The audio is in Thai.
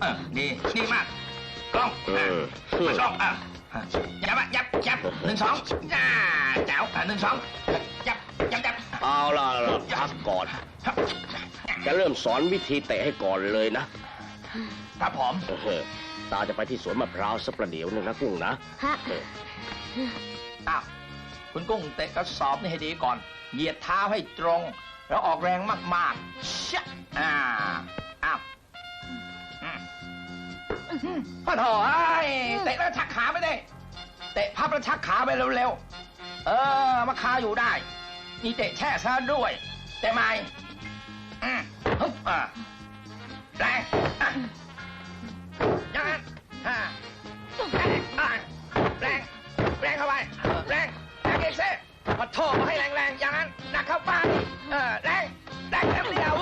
เออดีดีมากกล้องเออะอมากล้องอะยับอะยับยับหนึ่งสองจ้าแจ๋วอะหนึ่งสองยับยับยับเอาล่ะล่ะพักก่อน ครับจะเริ่มสอนวิธีเตะให้ก่อนเลยนะครับผมเออตาจะไปที่สวนมะพร้าวสักประเดี๋ยวหนึงนะกุ้งนะฮะเอออ้าวคุณกุ้งเตะกระสอบนี่ให้ดีก่อน เหยียดเท้าให้ตรง แล้วออกแรงมากๆชะอ่าอ้าว พ่อถอ้เตะแล้วชักขาไม่ได้ เตะพับแล้วชักขาไปเร็วๆ เออ มาคาอยู่ได้ มีเตะแช่ซะด้วยเตะไม่อืมฮึบยังไงฮะแรงแรง แรงเข้าไป แรงแรงเอกเซ่มาโทษมให้แรงๆอย่างนั้นหนักเข้าไปเออแรงแรงแรงเดียว